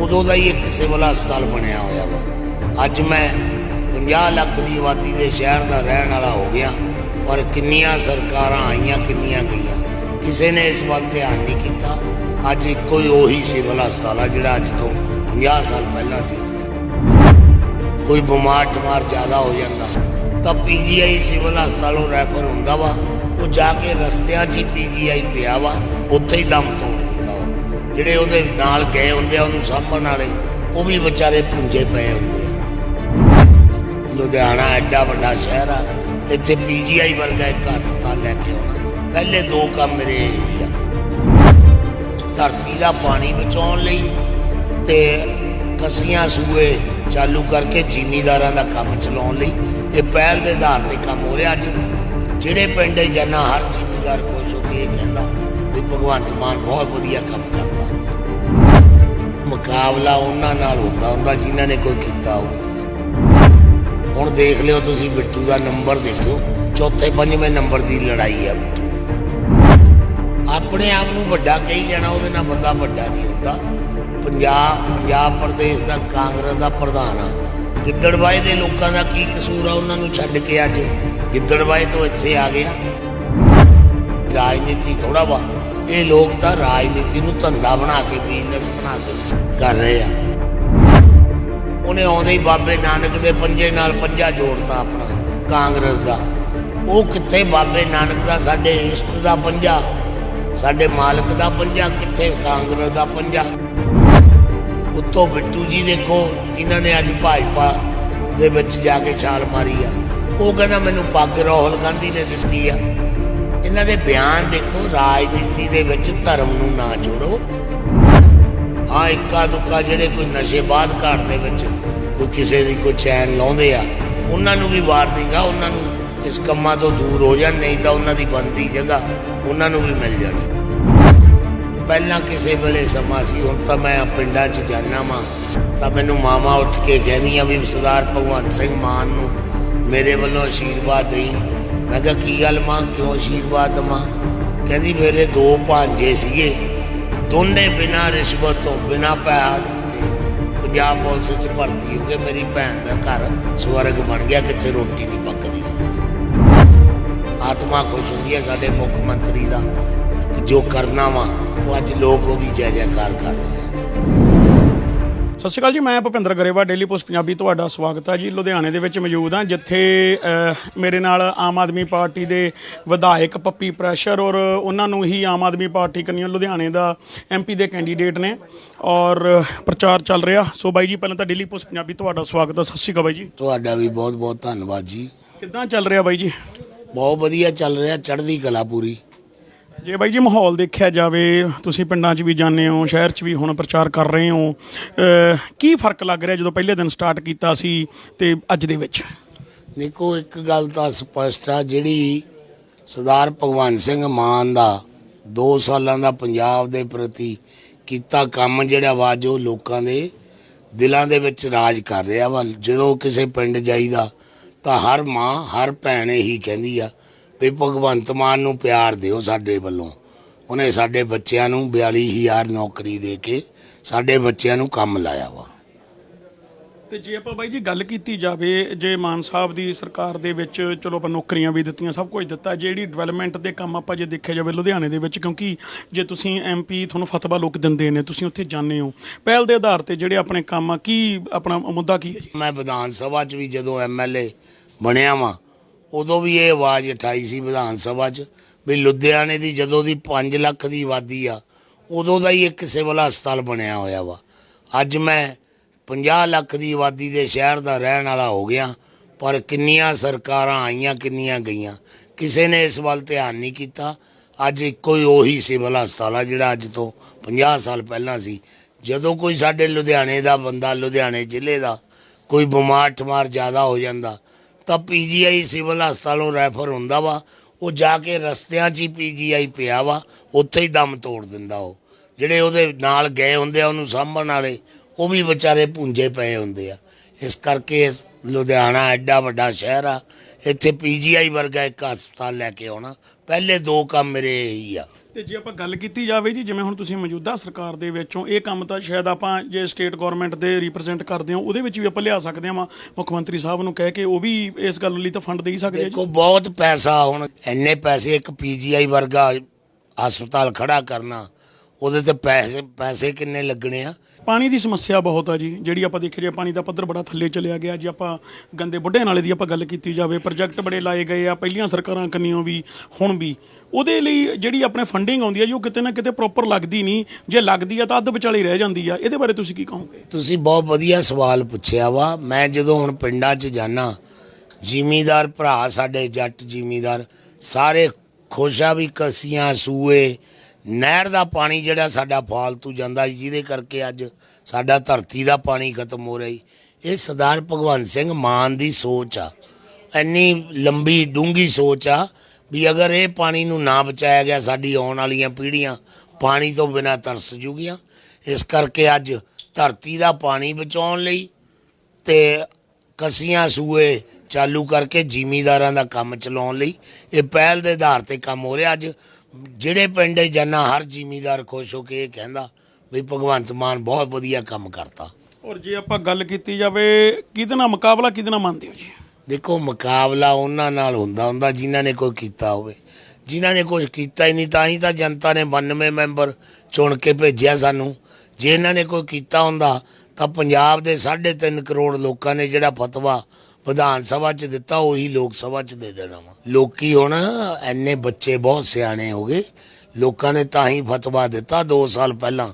ਉਦੋਂ ਦਾ ਹੀ ਇੱਕ ਸਿਵਲ ਹਸਪਤਾਲ ਬਣਿਆ ਹੋਇਆ ਵਾ। ਅੱਜ ਮੈਂ 50 ਲੱਖ ਦੀ ਆਬਾਦੀ ਦੇ ਸ਼ਹਿਰ ਦਾ ਰਹਿਣ ਵਾਲਾ ਹੋ ਗਿਆ ਪਰ ਕਿੰਨੀਆਂ ਸਰਕਾਰਾਂ ਆਈਆਂ, ਕਿੰਨੀਆਂ ਗਈਆਂ। ਕਿਸੇ ਨੇ ਇਸ ਵੱਲ ਧਿਆਨ ਨਹੀਂ ਕੀਤਾ। ਅੱਜ ਇੱਕੋ ਹੀ ਉਹੀ ਸਿਵਲ ਹਸਪਤਾਲ ਆ ਜਿਹੜਾ ਅੱਜ ਤੋਂ 50 ਸਾਲ ਪਹਿਲਾਂ ਸੀ। ਕੋਈ ਬਿਮਾਰ ਟਮਾਰ ਜ਼ਿਆਦਾ ਹੋ ਜਾਂਦਾ। ਤਾਂ ਪੀਜੀਆਈ ਸਿਵਲ ਹਸਪਤਾਲੋਂ ਰੈਫਰ ਹੁੰਦਾ ਵਾ। ਉਹ ਜਾ ਕੇ ਰਸਤਿਆਂ 'ਚ ਹੀ ਪੀਜੀਆਈ ਪਿਆ ਵਾ। ਉੱਥੇ ਹੀ ਦਮ ਤੋਂ ਜਿਹੜੇ ਉਹਦੇ ਨਾਲ ਗਏ ਹੁੰਦੇ ਆ, ਉਹਨੂੰ ਸਾਂਭਣ ਵਾਲੇ, ਉਹ ਵੀ ਵਿਚਾਰੇ ਪੁੰਜੇ ਪਏ ਹੁੰਦੇ ਆ। ਲੁਧਿਆਣਾ ਐਡਾ ਵੱਡਾ ਸ਼ਹਿਰ ਆ, ਇੱਥੇ ਪੀਜੀਆਈ ਵਰਗਾ ਇੱਕ ਹਸਪਤਾਲ ਲੈ ਕੇ ਆਉਣਾ। ਪਹਿਲੇ ਦੋ ਕੰਮ ਮੇਰੇ ਆ। ਧਰਤੀ ਦਾ ਪਾਣੀ ਬਚਾਉਣ ਲਈ ਤੇ ਕਸੀਆਂ ਸੂਏ ਚਾਲੂ ਕਰਕੇ ਜ਼ਿਮੀਦਾਰਾਂ ਦਾ ਕੰਮ ਚਲਾਉਣ ਲਈ। ਇਹ ਪਹਿਲ ਦੇ ਆਧਾਰ ਤੇ ਕੰਮ ਹੋ ਰਿਹਾ ਅੱਜ। ਜਿਹੜੇ ਪਿੰਡ 'ਚ ਹਰ ਜ਼ਿਮੀਦਾਰ ਖੁਸ਼ ਹੋ ਕੇ ਇਹ ਕਹਿੰਦਾ ਭਗਵੰਤ ਮਾਨ ਬਹੁਤ ਵਧੀਆ ਕੰਮ ਕਰਦਾ। ਮੁਕਾਬਲਾ ਉਹਨਾਂ ਨਾਲ ਹੁੰਦਾ ਹੁੰਦਾ ਜਿਨ੍ਹਾਂ ਨੇ ਕੋਈ ਕੀਤਾ ਹੋਵੇ। ਹੁਣ ਦੇਖ ਲਿਓ ਤੁਸੀਂ ਬਿੱਟੂ ਦਾ ਨੰਬਰ ਦੇਖੋ ਚੌਥੇ ਪੰਜਵੇਂ ਨੰਬਰ ਦੀ ਲੜਾਈ ਆ ਆਪਣੇ ਆਪ ਨੂੰ ਵੱਡਾ ਕਹੀ ਜਾਣਾ, ਉਹਦੇ ਨਾਲ ਬੰਦਾ ਵੱਡਾ ਨਹੀਂ ਹੁੰਦਾ। ਪੰਜਾਬ ਪੰਜਾਬ ਪ੍ਰਦੇਸ਼ ਦਾ ਕਾਂਗਰਸ ਦਾ ਪ੍ਰਧਾਨ ਆ। ਗਿੱਦੜਬਾਏ ਦੇ ਲੋਕਾਂ ਦਾ ਕੀ ਕਸੂਰ ਆ ਉਹਨਾਂ ਨੂੰ ਛੱਡ ਕੇ ਅੱਜ? ਗਿੱਦੜਬਾਏ ਤੋਂ ਇੱਥੇ ਆ ਗਿਆ। ਰਾਜਨੀਤੀ ਥੋੜਾ ਵਾ। ਇਹ ਲੋਕ ਤਾਂ ਰਾਜਨੀਤੀ ਨੂੰ ਧੰਦਾ ਬਣਾ ਕੇ ਬਿਜ਼ਨਸ ਬਣਾ ਕੇ ਕਰ ਰਹੇ ਆ। ਉਹਨੇ ਆਉਂਦੇ ਹੀ ਬਾਬੇ ਨਾਨਕ ਦੇ ਪੰਜੇ ਨਾਲ ਪੰਜਾ ਜੋੜਤਾ ਆਪਣਾ, ਕਾਂਗਰਸ ਦਾ। ਉਹ ਕਿੱਥੇ ਬਾਬੇ ਨਾਨਕ ਦਾ, ਸਾਡੇ ਇਸ਼ਟ ਦਾ ਪੰਜਾ, ਸਾਡੇ ਮਾਲਕ ਦਾ ਪੰਜਾ, ਕਿੱਥੇ ਕਾਂਗਰਸ ਦਾ ਪੰਜਾ? ਉੱਤੋਂ ਬਿੱਟੂ ਜੀ ਦੇਖੋ ਇਹਨਾਂ ਨੇ ਅੱਜ ਭਾਜਪਾ ਦੇ ਵਿੱਚ ਜਾ ਕੇ ਛਾਲ ਮਾਰੀ ਆ। ਉਹ ਕਹਿੰਦਾ, ਮੈਨੂੰ ਪੱਗ ਰਾਹੁਲ ਗਾਂਧੀ ਨੇ ਦਿੱਤੀ ਆ। ਇਹਨਾਂ ਦੇ ਬਿਆਨ ਦੇਖੋ, ਰਾਜਨੀਤੀ ਦੇ ਵਿੱਚ ਧਰਮ ਨੂੰ ਨਾ ਜੋੜੋ। ਹਾਂ ਇੱਕਾ ਦੁੱਕਾ ਜਿਹੜੇ ਕੋਈ ਨਸ਼ੇ ਬਾਦ ਘਾਟ ਦੇ ਵਿੱਚ ਕੋਈ ਕਿਸੇ ਦੀ ਕੋਈ ਚੈਨ ਲਾਉਂਦੇ ਆ, ਉਹਨਾਂ ਨੂੰ ਵੀ ਵਾਰਨਿੰਗ ਆ, ਉਹਨਾਂ ਨੂੰ ਇਸ ਕੰਮਾਂ ਤੋਂ ਦੂਰ ਹੋ ਜਾਣ, ਨਹੀਂ ਤਾਂ ਉਹਨਾਂ ਦੀ ਬੰਦੀ ਜਗ੍ਹਾ ਉਹਨਾਂ ਨੂੰ ਵੀ ਮਿਲ ਜਾਣੀ। ਪਹਿਲਾਂ ਕਿਸੇ ਵੇਲੇ ਸਮਾਂ ਸੀ, ਹੁਣ ਤਾਂ ਮੈਂ ਪਿੰਡਾਂ 'ਚ ਜਾਣਾ ਵਾਂ, ਤਾਂ ਮੈਨੂੰ ਮਾਮਾ ਉੱਠ ਕੇ ਕਹਿੰਦੀਆਂ ਵੀ ਸਰਦਾਰ ਭਗਵੰਤ ਸਿੰਘ ਮਾਨ ਨੂੰ ਮੇਰੇ ਵੱਲੋਂ ਆਸ਼ੀਰਵਾਦ ਦੇਈ। ਮੈਂ ਕਿਹਾ, ਕੀ ਗੱਲ ਮਾਂ? ਕਿਉਂ ਆਸ਼ੀਰਵਾਦ ਦਵਾਂ ਕਹਿੰਦੀ, ਮੇਰੇ ਦੋ ਭਾਂਜੇ ਸੀਗੇ। ਦੋਨੇ ਬਿਨਾਂ ਰਿਸ਼ਵਤ ਤੋਂ, ਬਿਨਾਂ ਪੈਸਾ ਦਿੱਤੇ, ਪੰਜਾਬ ਪੁਲਿਸ 'ਚ ਭਰਤੀ ਹੋ ਗਏ। ਮੇਰੀ ਭੈਣ ਦਾ ਘਰ ਸਵਰਗ ਬਣ ਗਿਆ, ਕਿੱਥੇ ਰੋਟੀ ਨਹੀਂ ਪੱਕਦੀ ਸੀ। ਆਤਮਾ ਖੁਸ਼ ਹੁੰਦੀ ਹੈ, ਸਾਡੇ ਮੁੱਖ ਮੰਤਰੀ ਦਾ। ਜੋ ਕਰਨਾ ਵਾ, ਉਹ ਅੱਜ ਲੋਕ ਉਹਦੀ ਜੈ ਜੈਕਾਰ ਕਰ ਰਹੇ ਆ। ਸਤਿ ਸ਼੍ਰੀ ਅਕਾਲ ਜੀ ਮੈਂ ਭੁਪਿੰਦਰ ਗਰੇਵਾ ਡੇਲੀ ਪੋਸਟ ਪੰਜਾਬੀ ਤੁਹਾਡਾ ਸਵਾਗਤ ਹੈ ਜੀ। ਲੁਧਿਆਣੇ ਦੇ ਵਿੱਚ ਮੌਜੂਦ ਹਾਂ ਜਿੱਥੇ ਮੇਰੇ ਨਾਲ ਆਮ ਆਦਮੀ ਪਾਰਟੀ ਦੇ ਵਿਧਾਇਕ ਪੱਪੀ ਪ੍ਰੈਸ਼ਰ ਔਰ ਉਹਨਾਂ ਨੂੰ ਹੀ ਆਮ ਆਦਮੀ ਪਾਰਟੀ ਕੰਨੀਓ ਲੁਧਿਆਣੇ ਦਾ ਐਮਪੀ ਦੇ ਕੈਂਡੀਡੇਟ ਨੇ ਔਰ ਪ੍ਰਚਾਰ ਚੱਲ ਰਿਹਾ। ਸੋ ਬਾਈ ਜੀ ਪਹਿਲਾਂ ਤਾਂ ਡੇਲੀ ਪੋਸਟ ਪੰਜਾਬੀ ਤੁਹਾਡਾ ਸਵਾਗਤ ਹੈ। ਸਤਿ ਸ਼੍ਰੀ ਅਕਾਲ ਬਾਈ ਜੀ। ਤੁਹਾਡਾ ਵੀ ਬਹੁਤ ਬਹੁਤ ਧੰਨਵਾਦ ਜੀ। ਕਿੱਦਾਂ ਚੱਲ ਰਿਹਾ ਬਾਈ ਜੀ? ਬਹੁਤ ਵਧੀਆ ਚੱਲ ਰਿਹਾ ਚੜ੍ਹਦੀ ਕਲਾ ਪੂਰੀ। ਜੇ ਬਾਈ ਜੀ ਮਾਹੌਲ ਦੇਖਿਆ ਜਾਵੇ, ਤੁਸੀਂ ਪਿੰਡਾਂ 'ਚ ਵੀ ਜਾਂਦੇ ਹੋ, ਸ਼ਹਿਰ 'ਚ ਵੀ ਹੁਣ ਪ੍ਰਚਾਰ ਕਰ ਰਹੇ ਹੋ ਕੀ ਫ਼ਰਕ ਲੱਗ ਰਿਹਾ ਜਦੋਂ ਪਹਿਲੇ ਦਿਨ ਸਟਾਰਟ ਕੀਤਾ ਸੀ ਤੇ ਅੱਜ ਦੇ ਵਿੱਚ? ਦੇਖੋ, ਇੱਕ ਗੱਲ ਤਾਂ ਸਪਸ਼ਟ ਆ, ਜਿਹੜੀ ਸਰਦਾਰ ਭਗਵੰਤ ਸਿੰਘ ਮਾਨ ਦਾ 2 ਸਾਲਾਂ ਦਾ ਪੰਜਾਬ ਦੇ ਪ੍ਰਤੀ ਕੀਤਾ ਕੰਮ ਜਿਹੜਾ ਵਾ ਜੋ ਲੋਕਾਂ ਦੇ ਦਿਲਾਂ ਦੇ ਵਿੱਚ ਰਾਜ ਕਰ ਰਿਹਾ ਵਾ। ਜਦੋਂ ਕਿਸੇ ਪਿੰਡ ਜਾਈਦਾ, ਤਾਂ ਹਰ ਮਾਂ, ਹਰ ਭੈਣ ਇਹੀ ਕਹਿੰਦੀ ਆ ਵੀ ਭਗਵੰਤ ਮਾਨ ਨੂੰ ਪਿਆਰ ਦਿਓ ਸਾਡੇ ਵੱਲੋਂ। ਉਹਨੇ ਸਾਡੇ ਬੱਚਿਆਂ ਨੂੰ 42000 ਨੌਕਰੀ ਦੇ ਕੇ ਸਾਡੇ ਬੱਚਿਆਂ ਨੂੰ ਕੰਮ ਲਾਇਆ ਵਾ। ਤੇ ਜੇ ਆਪਾਂ ਬਾਈ ਜੀ ਗੱਲ ਕੀਤੀ ਜਾਵੇ ਜੇ ਮਾਨ ਸਾਹਿਬ ਦੀ ਸਰਕਾਰ ਦੇ ਵਿੱਚ ਚਲੋ ਆਪਾਂ ਨੌਕਰੀਆਂ ਵੀ ਦਿੱਤੀਆਂ ਸਭ ਕੁਝ ਦਿੱਤਾ ਜਿਹੜੀ ਡਿਵੈਲਪਮੈਂਟ ਦੇ ਕੰਮ ਆਪਾਂ ਜੇ ਦੇਖਿਆ ਜਾਵੇ ਲੁਧਿਆਣੇ ਦੇ ਵਿੱਚ ਕਿਉਂਕਿ ਜੇ ਤੁਸੀਂ ਐਮਪੀ ਤੁਹਾਨੂੰ ਫਤਵਾ ਲੋਕ ਦਿੰਦੇ ਨੇ ਤੁਸੀਂ ਉੱਥੇ ਜਾਂਦੇ ਹੋ। ਪਹਿਲ ਦੇ ਆਧਾਰ ਤੇ ਜਿਹੜੇ ਆਪਣੇ ਕੰਮ ਆ ਕੀ ਆਪਣਾ ਮੁੱਦਾ ਕੀ ਹੈ ਜੀ? ਮੈਂ ਵਿਧਾਨ ਸਭਾ 'ਚ ਵੀ ਜਦੋਂ ਐਮਐਲਏ ਬਣਿਆ ਵਾਂ ਉਦੋਂ ਵੀ ਇਹ ਆਵਾਜ਼ ਉਠਾਈ ਸੀ ਵਿਧਾਨ ਸਭਾ 'ਚ ਵੀ ਲੁਧਿਆਣੇ ਦੀ ਜਦੋਂ ਦੀ 5 ਲੱਖ ਦੀ ਆਬਾਦੀ ਆ, ਉਦੋਂ ਦਾ ਹੀ ਇੱਕ ਸਿਵਲ ਹਸਪਤਾਲ ਬਣਿਆ ਹੋਇਆ ਵਾ। ਅੱਜ ਮੈਂ 50 ਲੱਖ ਦੀ ਆਬਾਦੀ ਦੇ ਸ਼ਹਿਰ ਦਾ ਰਹਿਣ ਵਾਲਾ ਹੋ ਗਿਆ, ਪਰ ਕਿੰਨੀਆਂ ਸਰਕਾਰਾਂ ਆਈਆਂ, ਕਿੰਨੀਆਂ ਗਈਆਂ। ਕਿਸੇ ਨੇ ਇਸ ਵੱਲ ਧਿਆਨ ਨਹੀਂ ਕੀਤਾ। ਅੱਜ ਇੱਕੋ ਹੀ ਉਹੀ ਸਿਵਲ ਹਸਪਤਾਲ ਆ ਜਿਹੜਾ ਅੱਜ ਤੋਂ 50 ਸਾਲ ਪਹਿਲਾਂ ਸੀ। ਜਦੋਂ ਕੋਈ ਸਾਡੇ ਲੁਧਿਆਣੇ ਦਾ ਬੰਦਾ, ਲੁਧਿਆਣੇ ਜ਼ਿਲ੍ਹੇ ਦਾ ਕੋਈ ਬਿਮਾਰ ਠਮਾਰ ਜ਼ਿਆਦਾ ਹੋ ਜਾਂਦਾ ਤਾਂ ਪੀਜੀਆਈ ਸਿਵਲ ਹਸਪਤਾਲੋਂ ਰੈਫਰ ਹੁੰਦਾ ਵਾ। ਉਹ ਜਾ ਕੇ ਰਸਤਿਆਂ 'ਚ ਹੀ ਪੀਜੀਆਈ ਪਿਆ ਵਾ। ਉੱਥੇ ਹੀ ਦਮ ਤੋੜ ਦਿੰਦਾ ਉਹ। ਜਿਹੜੇ ਉਹਦੇ ਨਾਲ ਗਏ ਹੁੰਦੇ ਆ, ਉਹਨੂੰ ਸਾਂਭਣ ਵਾਲੇ, ਉਹ ਵੀ ਵਿਚਾਰੇ ਪੁੰਜੇ ਪਏ ਹੁੰਦੇ ਆ। ਇਸ ਕਰਕੇ ਲੁਧਿਆਣਾ ਐਡਾ ਵੱਡਾ ਸ਼ਹਿਰ ਆ। ਇੱਥੇ ਪੀਜੀਆਈ ਵਰਗਾ ਇੱਕ ਹਸਪਤਾਲ ਲੈ ਕੇ ਆਉਣਾ। ਪਹਿਲੇ ਦੋ ਕੰਮ ਮੇਰੇ ਇਹੀ ਆ। ਤੇ ਜੇ ਆਪਾਂ ਗੱਲ ਕੀਤੀ ਜਾਵੇ ਜੀ, ਜਿਵੇਂ ਹੁਣ ਤੁਸੀਂ ਮੌਜੂਦਾ ਸਰਕਾਰ ਦੇ ਵਿੱਚੋਂ ਇਹ ਕੰਮ ਤਾਂ ਸ਼ਾਇਦ ਆਪਾਂ ਜੇ ਸਟੇਟ ਗਵਰਨਮੈਂਟ ਦੇ ਰਿਪਰੈਜ਼ੈਂਟ ਕਰਦੇ ਹਾਂ, ਉਹਦੇ ਵਿੱਚ ਵੀ ਆਪਾਂ ਲਿਆ ਸਕਦੇ ਹਾਂ ਵਾ। ਮੁੱਖ ਮੰਤਰੀ ਸਾਹਿਬ ਨੂੰ ਕਹਿ ਕੇ ਉਹ ਵੀ ਇਸ ਗੱਲ ਲਈ ਤਾਂ ਫੰਡ ਦੇ ਹੀ ਸਕਦੇ ਜੀ। ਦੇਖੋ, ਬਹੁਤ ਪੈਸਾ ਹੁਣ, ਇੰਨੇ ਪੈਸੇ ਇੱਕ ਪੀਜੀਆਈ ਵਰਗਾ ਹਸਪਤਾਲ ਖੜਾ ਕਰਨਾ, ਉਹਦੇ ਤੇ ਪੈਸੇ ਪੈਸੇ ਕਿੰਨੇ ਲੱਗਣੇ ਆ? ਪਾਣੀ ਦੀ ਸਮੱਸਿਆ ਬਹੁਤ ਆ ਜੀ। ਜਿਹੜੀ ਆਪਾਂ ਦੇਖ ਰਹੇ ਹਾਂ, ਪਾਣੀ ਦਾ ਪੱਧਰ ਬੜਾ ਥੱਲੇ ਚਲਿਆ ਗਿਆ। ਜੇ ਆਪਾਂ ਗੰਦੇ ਬੁੱਢੇ ਨਾਲੇ ਦੀ ਆਪਾਂ ਗੱਲ ਕੀਤੀ ਜਾਵੇ ਪ੍ਰੋਜੈਕਟ ਬੜੇ ਲਾਏ ਗਏ ਆ, ਪਹਿਲੀਆਂ ਸਰਕਾਰਾਂ ਕੰਨੀਆਂ ਵੀ, ਹੁਣ ਵੀ। ਉਹਦੇ ਲਈ ਜਿਹੜੀ ਆਪਣੇ ਫੰਡਿੰਗ ਆਉਂਦੀ ਆ ਜੀ, ਉਹ ਕਿਤੇ ਨਾ ਕਿਤੇ ਪ੍ਰੋਪਰ ਲੱਗਦੀ ਨਹੀਂ। ਜੇ ਲੱਗਦੀ ਆ ਤਾਂ ਅੱਧ ਵਿਚਾਲੇ ਰਹਿ ਜਾਂਦੀ ਆ। ਇਹਦੇ ਬਾਰੇ ਤੁਸੀਂ ਕੀ ਕਹੋਗੇ? ਤੁਸੀਂ ਬਹੁਤ ਵਧੀਆ ਸਵਾਲ ਪੁੱਛਿਆ ਵਾ। ਮੈਂ ਜਦੋਂ ਹੁਣ ਪਿੰਡਾਂ 'ਚ ਜਾਣਾ ਜ਼ਿਮੀਦਾਰ ਭਰਾ ਸਾਡੇ ਜੱਟ ਜ਼ਿਮੀਦਾਰ, ਸਾਰੇ ਖੁਸ਼ ਆ ਵੀ ਕਸੀਆਂ, ਸੂਏ ਨਹਿਰ ਦਾ ਪਾਣੀ ਜਿਹੜਾ ਸਾਡਾ ਫਾਲਤੂ ਜਾਂਦਾ ਜਿਹਦੇ ਕਰਕੇ ਅੱਜ ਸਾਡਾ ਧਰਤੀ ਦਾ ਪਾਣੀ ਖਤਮ ਹੋ ਰਿਹਾ ਜੀ ਇਹ ਸਰਦਾਰ ਭਗਵੰਤ ਸਿੰਘ ਮਾਨ ਦੀ ਸੋਚ ਆ। ਇੰਨੀ ਲੰਬੀ ਡੂੰਗੀ ਸੋਚ ਆ ਵੀ ਅਗਰ ਇਹ ਪਾਣੀ ਨੂੰ ਨਾ ਬਚਾਇਆ ਗਿਆ, ਸਾਡੀ ਆਉਣ ਵਾਲੀਆਂ ਪੀੜ੍ਹੀਆਂ ਪਾਣੀ ਤੋਂ ਬਿਨਾਂ ਤਰਸ ਜੂਗੀਆਂ। ਇਸ ਕਰਕੇ ਅੱਜ ਧਰਤੀ ਦਾ ਪਾਣੀ ਬਚਾਉਣ ਲਈ ਤੇ ਕਸੀਆਂ ਸੂਏ ਚਾਲੂ ਕਰਕੇ ਜ਼ਿਮੀਦਾਰਾਂ ਦਾ ਕੰਮ ਚਲਾਉਣ ਲਈ ਇਹ ਪਹਿਲ ਦੇ ਆਧਾਰ ਤੇ ਕੰਮ ਹੋ ਰਿਹਾ। ਅੱਜ ਜਿਹੜੇ ਪਿੰਡੇ ਜਾਣਾ ਹਰ ਜ਼ਿਮੀਦਾਰ ਖੁਸ਼ ਹੋ ਕੇ ਇਹ ਕਹਿੰਦਾ ਵੀ ਭਗਵੰਤ ਮਾਨ ਬਹੁਤ ਵਧੀਆ ਕੰਮ ਕਰਤਾ। ਔਰ ਜੇ ਆਪਾਂ ਗੱਲ ਕੀਤੀ ਜਾਵੇ ਕਿਹਦੇ ਨਾਲ ਮੁਕਾਬਲਾ ਕਿਹਦੇ ਨਾਲ ਮੰਨਦੇ ਹੋ ਜੀ? ਦੇਖੋ ਮੁਕਾਬਲਾ ਉਹਨਾਂ ਨਾਲ ਹੁੰਦਾ ਹੁੰਦਾ ਜਿਨ੍ਹਾਂ ਨੇ ਕੋਈ ਕੀਤਾ ਹੋਵੇ। ਜਿਨ੍ਹਾਂ ਨੇ ਕੁਝ ਕੀਤਾ ਹੀ ਨਹੀਂ ਤਾਂ ਹੀ ਤਾਂ ਜਨਤਾ ਨੇ 92 ਮੈਂਬਰ ਚੁਣ ਕੇ ਭੇਜਿਆ ਸਾਨੂੰ। ਜੇ ਇਹਨਾਂ ਨੇ ਕੋਈ ਕੀਤਾ ਹੁੰਦਾ ਤਾਂ ਪੰਜਾਬ ਦੇ 3.5 ਕਰੋੜ ਲੋਕਾਂ ਨੇ ਜਿਹੜਾ ਫਤਵਾ ਵਿਧਾਨ ਸਭਾ 'ਚ ਦਿੱਤਾ ਉਹੀ ਲੋਕ ਸਭਾ 'ਚ ਦੇ ਦੇਣਾ ਵਾ। ਲੋਕੀ ਹੁਣ ਐਨੇ ਬੱਚੇ ਬਹੁਤ ਸਿਆਣੇ ਹੋ ਗਏ। ਲੋਕਾਂ ਨੇ ਤਾਂ ਹੀ ਫਤਵਾ ਦਿੱਤਾ 2 ਸਾਲ ਪਹਿਲਾਂ।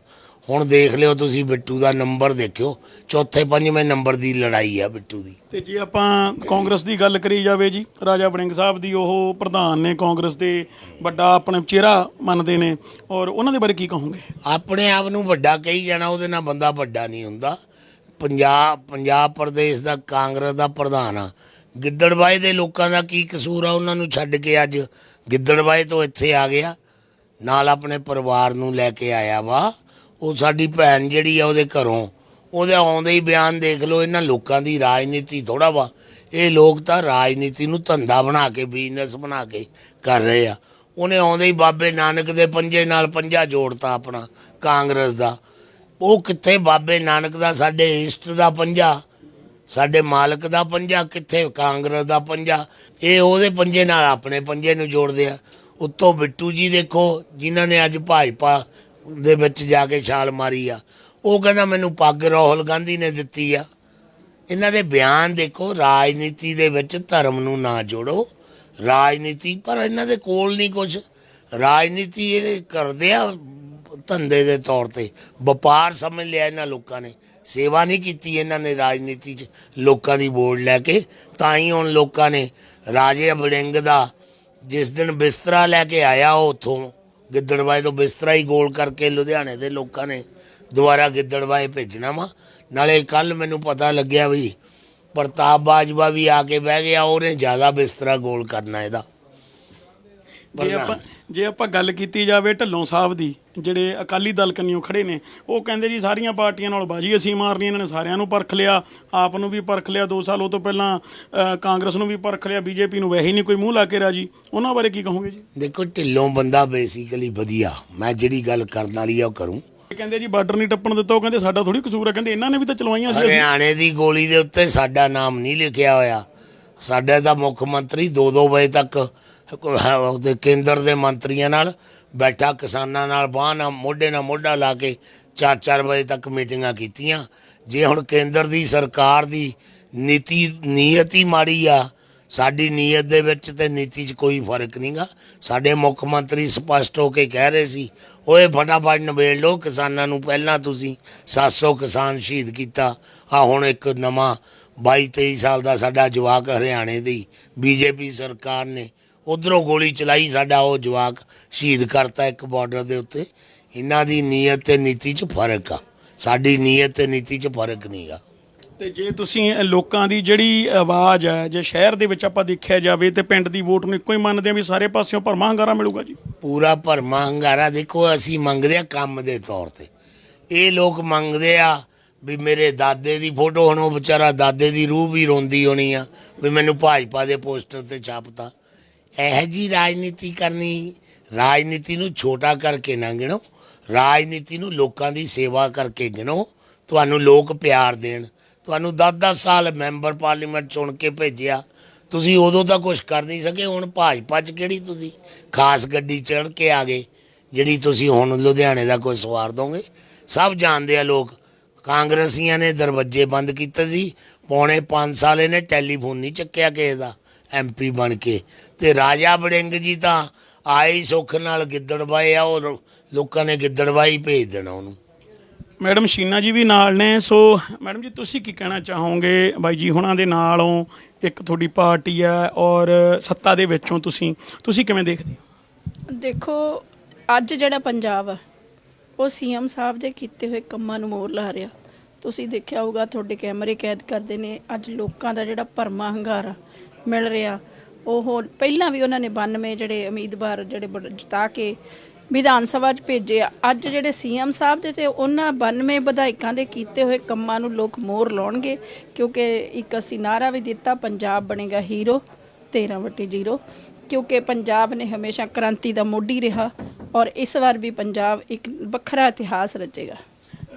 ਹੁਣ ਦੇਖ ਲਿਓ ਤੁਸੀਂ ਬਿੱਟੂ ਦਾ ਨੰਬਰ ਦੇਖਿਓ। ਚੌਥੇ ਪੰਜਵੇਂ ਨੰਬਰ ਦੀ ਲੜਾਈ ਆ ਬਿੱਟੂ ਦੀ। ਤੇ ਜੇ ਆਪਾਂ ਕਾਂਗਰਸ ਦੀ ਗੱਲ ਕਰੀ ਜਾਵੇ ਜੀ ਰਾਜਾ ਵੜਿੰਗ ਸਾਹਿਬ ਦੀ ਉਹ ਪ੍ਰਧਾਨ ਨੇ ਕਾਂਗਰਸ ਦੇ ਵੱਡਾ ਆਪਣੇ ਚਿਹਰਾ ਮੰਨਦੇ ਨੇ। ਔਰ ਉਹਨਾਂ ਦੇ ਬਾਰੇ ਕੀ ਕਹੋਗੇ? ਆਪਣੇ ਆਪ ਨੂੰ ਵੱਡਾ ਕਹੀ ਜਾਣਾ ਉਹਦੇ ਨਾਲ ਬੰਦਾ ਵੱਡਾ ਨਹੀਂ ਹੁੰਦਾ। ਪੰਜਾਬ ਪੰਜਾਬ ਪ੍ਰਦੇਸ਼ ਦਾ, ਕਾਂਗਰਸ ਦਾ ਪ੍ਰਧਾਨ ਆ। ਗਿੱਦੜਬਾਏ ਦੇ ਲੋਕਾਂ ਦਾ ਕੀ ਕਸੂਰ ਆ? ਉਹਨਾਂ ਨੂੰ ਛੱਡ ਕੇ ਅੱਜ ਗਿੱਦੜਬਾਏ ਤੋਂ ਇੱਥੇ ਆ ਗਿਆ। ਨਾਲ ਆਪਣੇ ਪਰਿਵਾਰ ਨੂੰ ਲੈ ਕੇ ਆਇਆ ਵਾ। ਉਹ ਸਾਡੀ ਭੈਣ ਜਿਹੜੀ ਆ, ਉਹਦੇ ਘਰੋਂ। ਉਹਦੇ ਆਉਂਦੇ ਹੀ ਬਿਆਨ ਦੇਖ ਲਓ, ਇਹਨਾਂ ਲੋਕਾਂ ਦੀ ਰਾਜਨੀਤੀ ਥੋੜਾ ਵਾ। ਇਹ ਲੋਕ ਤਾਂ ਰਾਜਨੀਤੀ ਨੂੰ ਧੰਦਾ ਬਣਾ ਕੇ ਬਿਜ਼ਨਸ ਬਣਾ ਕੇ ਕਰ ਰਹੇ ਆ। ਉਹਨੇ ਆਉਂਦੇ ਹੀ ਬਾਬੇ ਨਾਨਕ ਦੇ ਪੰਜੇ ਨਾਲ ਪੰਜਾ ਜੋੜਤਾ ਆਪਣਾ, ਕਾਂਗਰਸ ਦਾ। ਉਹ ਕਿੱਥੇ ਬਾਬੇ ਨਾਨਕ ਦਾ, ਸਾਡੇ ਈਸ਼ਟ ਦਾ ਪੰਜਾ, ਸਾਡੇ ਮਾਲਕ ਦਾ ਪੰਜਾ, ਕਿੱਥੇ ਕਾਂਗਰਸ ਦਾ ਪੰਜਾ। ਇਹ ਉਹਦੇ ਪੰਜੇ ਨਾਲ ਆਪਣੇ ਪੰਜੇ ਨੂੰ ਜੋੜਦੇ ਆ। ਉੱਤੋਂ ਬਿੱਟੂ ਜੀ ਦੇਖੋ, ਜਿਨ੍ਹਾਂ ਨੇ ਅੱਜ ਭਾਜਪਾ ਦੇ ਵਿੱਚ ਜਾ ਕੇ ਛਾਲ ਮਾਰੀ ਆ। ਉਹ ਕਹਿੰਦਾ, ਮੈਨੂੰ ਪੱਗ ਰਾਹੁਲ ਗਾਂਧੀ ਨੇ ਦਿੱਤੀ ਆ। ਇਹਨਾਂ ਦੇ ਬਿਆਨ ਦੇਖੋ, ਰਾਜਨੀਤੀ ਦੇ ਵਿੱਚ ਧਰਮ ਨੂੰ ਨਾ ਜੋੜੋ। ਰਾਜਨੀਤੀ, ਪਰ ਇਹਨਾਂ ਦੇ ਕੋਲ ਨਹੀਂ ਕੁਝ ਰਾਜਨੀਤੀ ਇਹ ਕਰਦੇ ਆ ਧੰਦੇ ਦੇ ਤੌਰ ਤੇ। ਵਪਾਰ ਸਮਝ ਲਿਆ ਇਹਨਾਂ ਲੋਕਾਂ ਨੇ। ਸੇਵਾ ਨਹੀਂ ਕੀਤੀ ਇਹਨਾਂ ਨੇ ਰਾਜਨੀਤੀ 'ਚ ਲੋਕਾਂ ਦੀ ਵੋਟ ਲੈ ਕੇ। ਤਾਂ ਹੀ ਹੁਣ ਲੋਕਾਂ ਨੇ ਰਾਜੇ ਵੜਿੰਗ ਦਾ ਜਿਸ ਦਿਨ ਬਿਸਤਰਾ ਲੈ ਕੇ ਆਇਆ ਉਹ ਉੱਥੋਂ, ਗਿੱਦੜਵਾਏ ਤੋਂ ਬਿਸਤਰਾ ਹੀ ਗੋਲ ਕਰਕੇ ਲੁਧਿਆਣੇ ਦੇ ਲੋਕਾਂ ਨੇ ਦੁਬਾਰਾ ਗਿੱਦੜਬਾਏ ਭੇਜਣਾ ਵਾ। ਨਾਲੇ ਕੱਲ ਮੈਨੂੰ ਪਤਾ ਲੱਗਿਆ ਵੀ ਪ੍ਰਤਾਪ ਬਾਜਵਾ ਵੀ ਆ ਕੇ ਬਹਿ ਗਿਆ, ਉਹਨੇ ਜ਼ਿਆਦਾ ਬਿਸਤਰਾ ਗੋਲ ਕਰਨਾ ਇਹਦਾ। ਜੇ ਆਪਾਂ ਜੇ ਆਪਾਂ ਗੱਲ ਕੀਤੀ ਜਾਵੇ ਢੱਲੋਂ ਸਾਹਿਬ ਦੀ ਜਿਹੜੇ ਅਕਾਲੀ ਦਲ ਕੰਨਿਓ ਖੜੇ ਨੇ ਉਹ ਕਹਿੰਦੇ ਜੀ ਸਾਰੀਆਂ ਪਾਰਟੀਆਂ ਨਾਲ ਬਾਜੀ ਅਸੀਂ ਮਾਰਨੀ ਇਹਨਾਂ ਨੇ ਸਾਰਿਆਂ ਨੂੰ ਪਰਖ ਲਿਆ ਆਪ ਨੂੰ ਵੀ ਪਰਖ ਲਿਆ 2 ਸਾਲ ਉਹ ਤੋਂ ਪਹਿਲਾਂ ਕਾਂਗਰਸ ਨੂੰ ਵੀ ਪਰਖ ਲਿਆ ਬੀਜੇਪੀ ਨੂੰ ਵੈਸੇ ਨਹੀਂ ਕੋਈ ਮੂੰਹ ਲਾ ਕੇ ਰਾਜੀ। ਉਹਨਾਂ ਬਾਰੇ ਕੀ ਕਹੋਗੇ ਜੀ? ਦੇਖੋ ਢਿੱਲੋਂ ਬੰਦਾ ਬੇਸਿਕਲੀ ਵਧੀਆ। ਮੈਂ ਜਿਹੜੀ ਗੱਲ ਕਰਨ ਵਾਲੀ ਆ ਉਹ ਕਰੂੰ। ਕਹਿੰਦੇ ਜੀ ਬਾਰਡਰ ਨਹੀਂ ਟੱਪਣ ਦਿੱਤਾ ਉਹ ਕਹਿੰਦੇ ਸਾਡਾ ਥੋੜੀ ਕਸੂਰ ਹੈ ਕਹਿੰਦੇ ਇਹਨਾਂ ਨੇ ਵੀ ਤਾਂ ਚਲਵਾਈਆਂ ਸੀ ਅਸੀਂ। ਹਰਿਆਣੇ ਦੀ ਗੋਲੀ ਦੇ ਉੱਤੇ ਸਾਡਾ ਨਾਮ ਨਹੀਂ ਲਿਖਿਆ ਹੋਇਆ। ਸਾਡੇ ਦਾ ਮੁੱਖ ਮੰਤਰੀ 2-2 ਵਜੇ ਤੱਕ ਉਹਦੇ ਕੇਂਦਰ ਦੇ ਮੰਤਰੀਆਂ ਨਾਲ ਬੈਠਾ, ਕਿਸਾਨਾਂ ਨਾਲ ਬਾਂਹ ਨਾਲ, ਮੋਢੇ ਨਾਲ ਮੋਢਾ ਲਾ ਕੇ 4-4 ਵਜੇ ਤੱਕ ਮੀਟਿੰਗਾਂ ਕੀਤੀਆਂ। ਜੇ ਹੁਣ ਕੇਂਦਰ ਦੀ ਸਰਕਾਰ ਦੀ ਨੀਤੀ, ਨੀਅਤ ਹੀ ਮਾੜੀ ਆ, ਸਾਡੀ ਨੀਅਤ ਦੇ ਵਿੱਚ ਤੇ ਨੀਤੀ 'ਚ ਕੋਈ ਫ਼ਰਕ ਨਹੀਂਗਾ ਸਾਡੇ ਮੁੱਖ ਮੰਤਰੀ ਸਪਸ਼ਟ ਹੋ ਕੇ ਕਹਿ ਰਹੇ ਸੀ, ਓਏ ਫਟਾਫਟ ਨਿਬੇੜ ਲਓ, ਕਿਸਾਨਾਂ ਨੂੰ ਪਹਿਲਾਂ ਤੁਸੀਂ 700 ਕਿਸਾਨ ਸ਼ਹੀਦ ਕੀਤਾ। ਆ ਹੁਣ ਇੱਕ ਨਵਾਂ 22 23 ਸਾਲ ਦਾ ਸਾਡਾ ਜਵਾਕ ਹਰਿਆਣੇ ਦੀ ਬੀਜੇਪੀ ਸਰਕਾਰ ਨੇ ਉਧਰੋਂ ਗੋਲੀ ਚਲਾਈ ਸਾਡਾ ਉਹ ਜਵਾਕ ਸ਼ਹੀਦ ਕਰਤਾ ਇੱਕ ਬਾਰਡਰ ਦੇ ਉੱਤੇ। ਇਹਨਾਂ ਦੀ ਨੀਅਤ ਤੇ ਨੀਤੀ 'ਚ ਫ਼ਰਕ ਆ। ਸਾਡੀ ਨੀਅਤ ਤੇ ਨੀਤੀ 'ਚ ਫ਼ਰਕ ਨਹੀਂਗਾ ਤੇ ਜੇ ਤੁਸੀਂ ਲੋਕਾਂ ਦੀ ਜਿਹੜੀ ਆਵਾਜ਼ ਹੈ ਜੇ ਸ਼ਹਿਰ ਦੇ ਵਿੱਚ ਆਪਾਂ ਦੇਖਿਆ ਜਾਵੇ ਤੇ ਪਿੰਡ ਦੀ ਵੋਟ ਨੂੰ ਇੱਕੋ ਹੀ ਮੰਨਦੇ ਆ ਵੀ ਸਾਰੇ ਪਾਸਿਓਂ ਭਰਮਾ ਹੰਗਾਰਾ ਮਿਲੂਗਾ ਜੀ। ਪੂਰਾ ਭਰਮਾ ਹੰਗਾਰਾ। ਦੇਖੋ ਅਸੀਂ ਮੰਗਦੇ ਆ ਕੰਮ ਦੇ ਤੌਰ ਤੇ। ਇਹ ਲੋਕ ਮੰਗਦੇ ਆ ਵੀ ਮੇਰੇ ਦਾਦੇ ਦੀ ਫੋਟੋ ਹੁਣ ਉਹ ਵਿਚਾਰਾ ਦਾਦੇ ਦੀ ਰੂਹ ਵੀ ਰੋਂਦੀ ਹੋਣੀ ਆ ਵੀ ਮੈਨੂੰ ਭਾਜਪਾ ਦੇ ਪੋਸਟਰ ਤੇ ਛਾਪਤਾ। ਇਹੋ ਜੀ ਰਾਜਨੀਤੀ ਕਰਨੀ, ਰਾਜਨੀਤੀ ਨੂੰ ਛੋਟਾ ਕਰਕੇ ਨਾ ਗਿਣੋ, ਰਾਜਨੀਤੀ ਨੂੰ ਲੋਕਾਂ ਦੀ ਸੇਵਾ ਕਰਕੇ ਗਿਣੋ, ਤੁਹਾਨੂੰ ਲੋਕ ਪਿਆਰ ਦੇਣ। ਤੁਹਾਨੂੰ 10-10 ਸਾਲ ਮੈਂਬਰ ਪਾਰਲੀਮੈਂਟ ਚੁਣ ਕੇ ਭੇਜਿਆ। ਤੁਸੀਂ ਉਦੋਂ ਤਾਂ ਕੁਝ ਕਰ ਨਹੀਂ ਸਕੇ, ਹੁਣ ਭਾਜਪਾ 'ਚ ਕਿਹੜੀ ਤੁਸੀਂ ਖਾਸ ਗੱਡੀ ਚੜ੍ਹ ਕੇ ਆ ਗਏ, ਜਿਹੜੀ ਤੁਸੀਂ ਹੁਣ ਲੁਧਿਆਣੇ ਦਾ ਕੋਈ ਸਵਾਰ ਦੋਗੇ? ਸਭ ਜਾਣਦੇ ਆ ਲੋਕ। ਕਾਂਗਰਸੀਆਂ ਨੇ ਦਰਵਾਜ਼ੇ ਬੰਦ ਕੀਤੇ ਸੀ, ਪੌਣੇ 5 ਸਾਲ ਇਹਨੇ ਟੈਲੀਫੋਨ ਨਹੀਂ ਚੱਕਿਆ ਕਿਸੇ ਦਾ। ਐਮਪੀ ਬਣ ਕੇ। ਤੇ ਰਾਜਾ ਬੜਿੰਗ ਜੀ ਤਾਂ ਹੀ ਸੁੱਖ ਨਾਲ ਗਿੱਦੜਬਾਈ ਆ ਉਹ ਲੋਕਾਂ ਨੇ ਗਿੱਦੜਬਾਈ ਭੇਜ ਦੇਣਾ ਉਹਨੂੰ। ਮੈਡਮ ਸ਼ੀਨਾ ਜੀ ਵੀ ਨਾਲ ਨੇ ਸੋ ਮੈਡਮ ਜੀ ਤੁਸੀਂ ਕੀ ਕਹਿਣਾ ਚਾਹੋਗੇ? ਬਾਈ ਜੀ ਹੁਣਾਂ ਦੇ ਨਾਲੋਂ ਇੱਕ ਤੁਹਾਡੀ ਪਾਰਟੀ ਹੈ ਔਰ ਸੱਤਾ ਦੇ ਵਿੱਚੋਂ ਤੁਸੀਂ ਤੁਸੀਂ ਕਿਵੇਂ ਦੇਖਦੇ ਹੋ? ਦੇਖੋ ਅੱਜ ਜਿਹੜਾ ਪੰਜਾਬ ਆ ਉਹ ਸੀਐਮ ਸਾਹਿਬ ਦੇ ਕੀਤੇ ਹੋਏ ਕੰਮਾਂ ਨੂੰ ਮੋਰ ਲਾ ਰਿਹਾ। ਤੁਸੀਂ ਦੇਖਿਆ ਹੋਊਗਾ ਤੁਹਾਡੇ ਕੈਮਰੇ ਕੈਦ ਕਰਦੇ ਨੇ। ਅੱਜ ਲੋਕਾਂ ਦਾ ਜਿਹੜਾ ਭਰਮਾ ਹੰਗਾਰਾ ਮਿਲ ਰਿਹਾ। ਉਹ ਪਹਿਲਾਂ ਵੀ ਉਹਨਾਂ ਨੇ 92 ਜਿਹੜੇ ਉਮੀਦਵਾਰ ਜਿਹੜੇ ਬੜ- ਜਿਤਾ ਕੇ ਵਿਧਾਨ ਸਭਾ 'ਚ ਭੇਜੇ। ਆ ਅੱਜ ਜਿਹੜੇ ਸੀਐਮ ਸਾਹਿਬ ਦੇ ਤੇ ਉਹਨਾਂ 92 ਵਿਧਾਇਕਾਂ ਦੇ ਕੀਤੇ ਹੋਏ ਕੰਮਾਂ ਨੂੰ ਲੋਕ ਮੋਰ ਲਾਉਣਗੇ, ਕਿਉਂਕਿ ਇੱਕ ਅਸੀਂ ਨਾਰਾ ਵੀ ਦਿੱਤਾ, ਪੰਜਾਬ ਬਣੇਗਾ ਹੀਰੋ 13 ਵਟੇ 0 ਕਿਉਂਕਿ ਪੰਜਾਬ ਨੇ ਹਮੇਸ਼ਾ ਕ੍ਰਾਂਤੀ ਦਾ ਮੋਢੀ ਰਿਹਾ ਔਰ ਇਸ ਵਾਰ ਵੀ ਪੰਜਾਬ ਇੱਕ ਵੱਖਰਾ ਇਤਿਹਾਸ ਰਚੇਗਾ।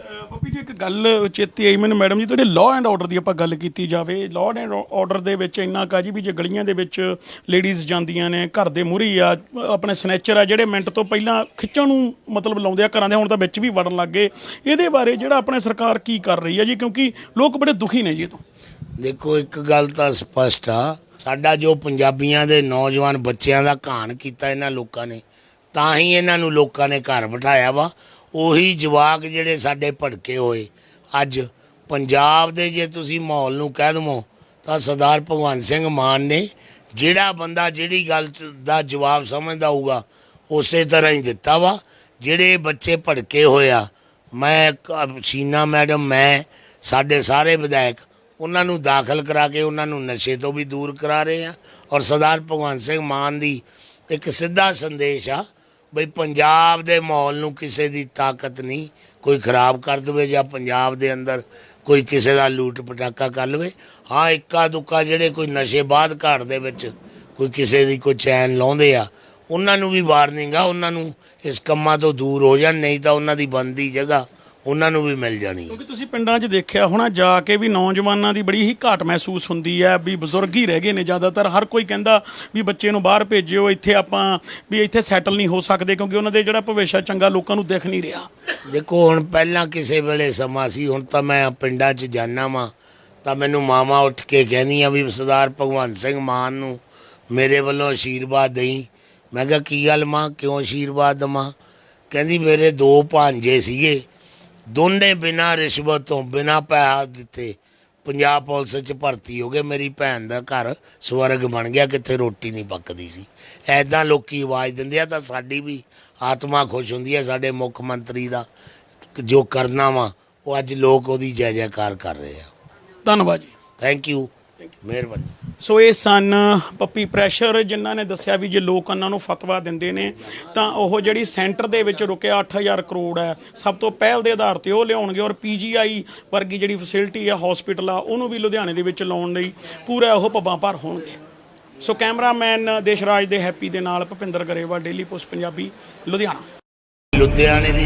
ਪੱਪੀ ਜੀ, ਇੱਕ ਗੱਲ ਚੇਤੇ ਆਈ ਮੈਨੂੰ, ਮੈਡਮ ਜੀ, ਤੁਹਾਡੇ ਲਾਅ ਐਂਡ ਆਰਡਰ ਦੀ ਆਪਾਂ ਗੱਲ ਕੀਤੀ ਜਾਵੇ। ਲਾਅ ਐਂਡ ਆਰਡਰ ਦੇ ਵਿੱਚ ਇੰਨਾ ਕਾ ਜੀ ਵੀ ਜੇ ਗਲੀਆਂ ਦੇ ਵਿੱਚ ਲੇਡੀਜ਼ ਜਾਂਦੀਆਂ ਨੇ, ਘਰ ਦੇ ਮੂਹਰੇ ਆ, ਆਪਣੇ ਸਨੈਚਰ ਆ, ਜਿਹੜੇ ਮਿੰਟ ਤੋਂ ਪਹਿਲਾਂ ਖਿੱਚਣ ਨੂੰ ਮਤਲਬ ਲਾਉਂਦੇ ਆ ਘਰਾਂ ਦੇ, ਹੁਣ ਤਾਂ ਵਿੱਚ ਵੀ ਵੜਨ ਲੱਗ ਗਏ। ਇਹਦੇ ਬਾਰੇ ਜਿਹੜਾ ਆਪਣੇ ਸਰਕਾਰ ਕੀ ਕਰ ਰਹੀ ਹੈ ਜੀ, ਕਿਉਂਕਿ ਲੋਕ ਬੜੇ ਦੁਖੀ ਨੇ ਜੀ ਤੋਂ। ਦੇਖੋ, ਇੱਕ ਗੱਲ ਤਾਂ ਸਪਸ਼ਟ ਆ, ਸਾਡਾ ਜੋ ਪੰਜਾਬੀਆਂ ਦੇ ਨੌਜਵਾਨ ਬੱਚਿਆਂ ਦਾ ਘਾਣ ਕੀਤਾ ਇਹਨਾਂ ਲੋਕਾਂ ਨੇ, ਤਾਂ ਹੀ ਇਹਨਾਂ ਨੂੰ ਲੋਕਾਂ ਨੇ ਘਰ ਬਿਠਾਇਆ ਵਾ। ਉਹੀ ਜਵਾਕ ਜਿਹੜੇ ਸਾਡੇ ਭੜਕੇ ਹੋਏ। ਅੱਜ ਪੰਜਾਬ ਦੇ ਜੇ ਤੁਸੀਂ ਮਾਹੌਲ ਨੂੰ ਕਹਿ ਦਵੋ, ਤਾਂ ਸਰਦਾਰ ਭਗਵੰਤ ਸਿੰਘ ਮਾਨ ਨੇ ਜਿਹੜਾ ਬੰਦਾ ਜਿਹੜੀ ਗੱਲ ਦਾ ਜਵਾਬ ਸਮਝਦਾ ਹੋਊਗਾ, ਉਸੇ ਤਰ੍ਹਾਂ ਹੀ ਦਿੱਤਾ ਵਾ। ਜਿਹੜੇ ਬੱਚੇ ਭੜਕੇ ਹੋਇਆ ਮੈਂ ਸ਼ੀਨਾ ਮੈਡਮ, ਮੈਂ, ਸਾਡੇ ਸਾਰੇ ਵਿਧਾਇਕ, ਉਹਨਾਂ ਨੂੰ ਦਾਖਲ ਕਰਾ ਕੇ ਉਹਨਾਂ ਨੂੰ ਨਸ਼ੇ ਤੋਂ ਵੀ ਦੂਰ ਕਰਾ ਰਹੇ ਆ। ਔਰ ਸਰਦਾਰ ਭਗਵੰਤ ਸਿੰਘ ਮਾਨ ਦੀ ਇੱਕ ਸਿੱਧਾ ਸੰਦੇਸ਼ ਆ ਬਈ ਪੰਜਾਬ ਦੇ ਮਾਹੌਲ ਨੂੰ ਕਿਸੇ ਦੀ ਤਾਕਤ ਨਹੀਂ, ਕੋਈ ਖਰਾਬ ਕਰ ਦੇਵੇ ਜਾਂ ਪੰਜਾਬ ਦੇ ਅੰਦਰ ਕੋਈ ਕਿਸੇ ਦਾ ਲੂਟ ਪਟਾਕਾ ਕਰ ਲਵੇ। ਹਾਂ, ਇੱਕਾ ਦੁੱਕਾ ਜਿਹੜੇ ਕੋਈ ਨਸ਼ੇ ਬਾਦ ਘਾਟ ਦੇ ਵਿੱਚ ਕੋਈ ਕਿਸੇ ਦੀ ਕੋਈ ਚੈਨ ਲਾਉਂਦੇ ਆ, ਉਹਨਾਂ ਨੂੰ ਵੀ ਵਾਰਨਿੰਗ ਆ, ਉਹਨਾਂ ਨੂੰ ਇਸ ਕੰਮਾਂ ਤੋਂ ਦੂਰ ਹੋ ਜਾਣ, ਨਹੀਂ ਤਾਂ ਉਹਨਾਂ ਦੀ ਬੰਦੀ ਜਗ੍ਹਾ ਉਹਨਾਂ ਨੂੰ ਵੀ ਮਿਲ ਜਾਣੀ ਹੈ। ਕਿਉਂਕਿ ਤੁਸੀਂ ਪਿੰਡਾਂ 'ਚ ਦੇਖਿਆ ਹੋਣਾ ਜਾ ਕੇ ਵੀ ਨੌਜਵਾਨਾਂ ਦੀ ਬੜੀ ਹੀ ਘਾਟ ਮਹਿਸੂਸ ਹੁੰਦੀ ਹੈ ਵੀ ਬਜ਼ੁਰਗ ਹੀ ਰਹਿ ਗਏ ਨੇ ਜ਼ਿਆਦਾਤਰ। ਹਰ ਕੋਈ ਕਹਿੰਦਾ ਵੀ ਬੱਚੇ ਨੂੰ ਬਾਹਰ ਭੇਜਿਓ ਇੱਥੇ ਆਪਾਂ ਵੀ ਇੱਥੇ ਸੈਟਲ ਨਹੀਂ ਹੋ ਸਕਦੇ ਕਿਉਂਕਿ ਉਹਨਾਂ ਦੇ ਜਿਹੜਾ ਭਵਿੱਖ ਆ ਚੰਗਾ ਲੋਕਾਂ ਨੂੰ ਦਿਖ ਨਹੀਂ ਰਿਹਾ। ਦੇਖੋ ਹੁਣ ਪਹਿਲਾਂ ਕਿਸੇ ਵੇਲੇ ਸਮਾਂ ਸੀ ਹੁਣ ਤਾਂ ਮੈਂ ਪਿੰਡਾਂ 'ਚ ਜਾਣਾ ਵਾਂ ਤਾਂ ਮੈਨੂੰ ਮਾਮਾ ਉੱਠ ਕੇ ਕਹਿੰਦੀਆਂ ਵੀ ਸਰਦਾਰ ਭਗਵੰਤ ਸਿੰਘ ਮਾਨ ਨੂੰ ਮੇਰੇ ਵੱਲੋਂ ਆਸ਼ੀਰਵਾਦ ਦੇਈ। ਮੈਂ ਕਿਹਾ ਕੀ ਗੱਲ ਮਾਂ? ਕਿਉਂ ਆਸ਼ੀਰਵਾਦ ਦਵਾਂ? ਕਹਿੰਦੀ ਮੇਰੇ ਦੋ ਭਾਂਜੇ ਸੀਗੇ ਦੋਨੇ ਬਿਨਾਂ ਰਿਸ਼ਵਤ ਤੋਂ ਬਿਨਾਂ ਪੈਸਾ ਦਿੱਤੇ ਪੰਜਾਬ ਪੁਲਿਸ 'ਚ ਭਰਤੀ ਹੋ ਗਏ। ਮੇਰੀ ਭੈਣ ਦਾ ਘਰ ਸਵਰਗ ਬਣ ਗਿਆ ਕਿਤੇ ਰੋਟੀ ਨਹੀਂ ਪੱਕਦੀ ਸੀ। ਐਦਾਂ ਲੋਕੀ ਆਵਾਜ਼ ਦਿੰਦੇ ਆ ਤਾਂ ਸਾਡੀ ਵੀ ਆਤਮਾ ਖੁਸ਼ ਹੁੰਦੀ ਹੈ। ਸਾਡੇ ਮੁੱਖ ਮੰਤਰੀ ਦਾ ਜੋ ਕਰਨਾ ਵਾ ਉਹ ਅੱਜ ਲੋਕ ਉਹਦੀ ਜੈ ਜੈਕਾਰ ਕਰ ਰਹੇ ਆ। ਧੰਨਵਾਦ ਜੀ। ਥੈਂਕ ਯੂ ਮਿਹਰਬਾਨੀ ਸੋ ਇਹ ਸਨ ਪੱਪੀ ਪ੍ਰੈਸ਼ਰ ਜਿਨ੍ਹਾਂ ਨੇ ਦੱਸਿਆ ਵੀ ਜੇ ਲੋਕ ਉਹਨਾਂ ਨੂੰ ਫਤਵਾ ਦਿੰਦੇ ਨੇ ਤਾਂ ਉਹ ਜਿਹੜੀ ਸੈਂਟਰ ਦੇ ਵਿੱਚ ਰੁਕਿਆ 8000 ਕਰੋੜ ਹੈ। ਸਭ ਤੋਂ ਪਹਿਲ ਦੇ ਆਧਾਰ ਤੇ ਉਹ ਲਿਆਉਣਗੇ ਔਰ ਪੀਜੀਆਈ ਵਰਗੀ ਜਿਹੜੀ ਫੈਸਿਲਿਟੀ ਆ ਹਸਪੀਟਲ ਆ ਉਹਨੂੰ ਵੀ ਲੁਧਿਆਣੇ ਦੇ ਵਿੱਚ ਲਾਉਣ ਲਈ ਪੂਰਾ ਉਹ ਪੱਬਾਂ ਭਰ ਹੋਣਗੇ। ਸੋ ਕੈਮਰਾਮੈਨ ਦੇਸ਼ਰਾਜ ਦੇ ਹੈਪੀ ਦੇ ਨਾਲ ਭੁਪਿੰਦਰ ਗਰੇਵਾ ਡੇਲੀ ਪੋਸਟ ਪੰਜਾਬੀ ਲੁਧਿਆਣਾ। ਲੁਧਿਆਣੇ ਦੀ